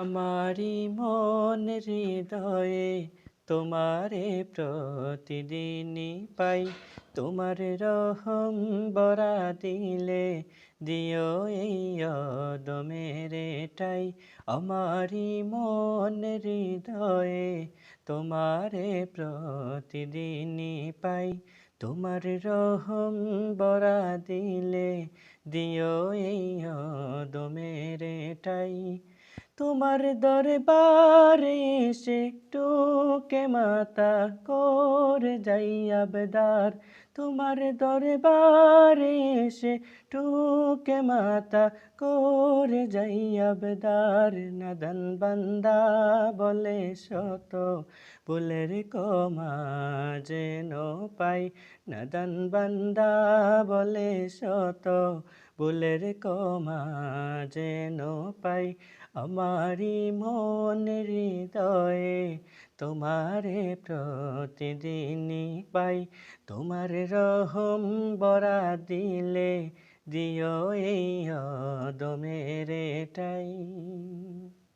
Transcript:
আমারি মন হৃদয়ে তোমারে প্রতিদিনই পাই। তোমার রহম বরা দিলে দিও এই অদমেরে টাই আমারি মন হৃদয়ে তোমারে প্রতিদিনই পাই। তোমার রহম বরা দিলে দিও এই অদমেরে টাই তোমার দরবারে এসে টুকে মাতা করে যাই আবদার। তোমার দরবারে এসে টুকে মাতা করে যাই আবদার। নাদন বান্দা বলে, শত ফুলের কমা যেন পাই। নাদন বান্দা বলে, শত ফুলের কমা যেন পাই আমারি মন হৃদয়ে। তোমারে প্রতিদিনই পাই, তোমার রহম বরা দিলে দিও এই দমের টাই